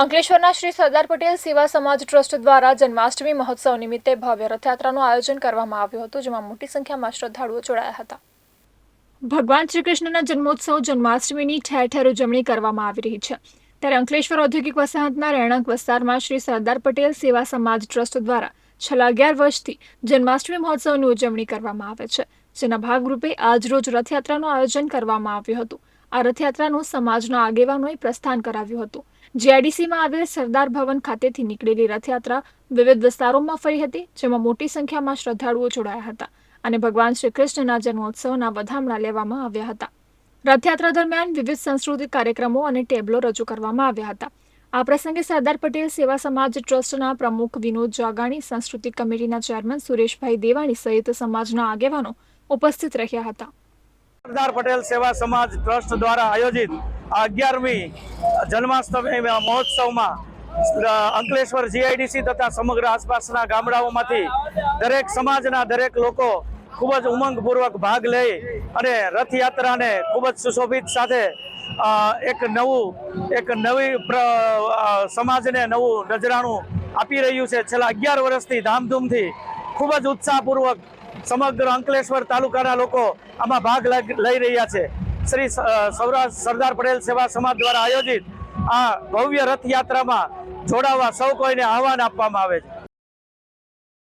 અંકલેશ્વરના શ્રી સરદાર પટેલ સેવા સમાજ ટ્રસ્ટ દ્વારા જન્માષ્ટમી મહોત્સવ નિમિત્તે ભવ્ય રથયાત્રાનું આયોજન કરવામાં આવ્યું હતું, જેમાં મોટી સંખ્યામાં શ્રદ્ધાળુઓ જોડાયા હતા. ભગવાન શ્રી કૃષ્ણના જન્મોત્સવ જન્માષ્ટમીની ઠેર ઠેર ઉજવણી કરવામાં આવી રહી છે. ત્યારે અંકલેશ્વર ઔદ્યોગિક વસાહતના રહેણાંક વિસ્તારમાં શ્રી સરદાર પટેલ સેવા સમાજ ટ્રસ્ટ દ્વારા છેલ્લા અગિયાર વર્ષથી જન્માષ્ટમી મહોત્સવની ઉજવણી કરવામાં આવે છે, જેના ભાગરૂપે આજરોજ રથયાત્રાનું આયોજન કરવામાં આવ્યું હતું. આ રથયાત્રાનું સમાજના આગેવાનોએ પ્રસ્થાન કરાવ્યું હતું. જીઆઈડીસીમાં આવેલ સરદાર ભવન ખાતેથી નીકળેલી રથયાત્રા વિવિધ વિસ્તારોમાં ફરી હતી, જેમાં મોટી સંખ્યામાં શ્રદ્ધાળુઓ જોડાયા હતા અને ભગવાન શ્રી કૃષ્ણના જન્મોત્સવના વધામણા લેવામાં આવ્યા હતા. રથયાત્રા દરમિયાન વિવિધ સાંસ્કૃતિક કાર્યક્રમો અને ટેબલો રજૂ કરવામાં આવ્યા હતા. આ પ્રસંગે સરદાર પટેલ સેવા સમાજ ટ્રસ્ટના પ્રમુખ વિનોદ જાગાણી, સાંસ્કૃતિક કમિટીના ચેરમેન સુરેશભાઈ દેવાણી સહિત સમાજના આગેવાનો ઉપસ્થિત રહ્યા હતા. સરદાર પટેલ સેવા સમાજ ટ્રસ્ટ દ્વારા આયોજિત અગિયારમી જન્માષ્ટમી મહોત્સવમાં અંકલેશ્વર જીઆઈડીસી તથા સમગ્ર આસપાસના ગામડાઓમાંથી દરેક સમાજના દરેક લોકો ખૂબ જ ઉમંગપૂર્વક ભાગ લઈ અને રથયાત્રાને ખૂબ જ સુશોભિત સાથે એક નવું, એક નવી સમાજને નવું નજરાણું આપી રહ્યું છે. છેલ્લા અગિયાર વર્ષથી ધામધૂમથી ખૂબ જ ઉત્સાહપૂર્વક સમગ્ર અંકલેશ્વર તાલુકાના લોકો આમાં ભાગ લઈ- રહ્યા છે. શ્રી સૌરાષ્ટ્ર સરદાર પટેલ સેવા સમાજ દ્વારા આયોજિત આ ભવ્ય રથયાત્રામાં જોડાવા સૌ કોઈને આહવાન આપવામાં આવે છે.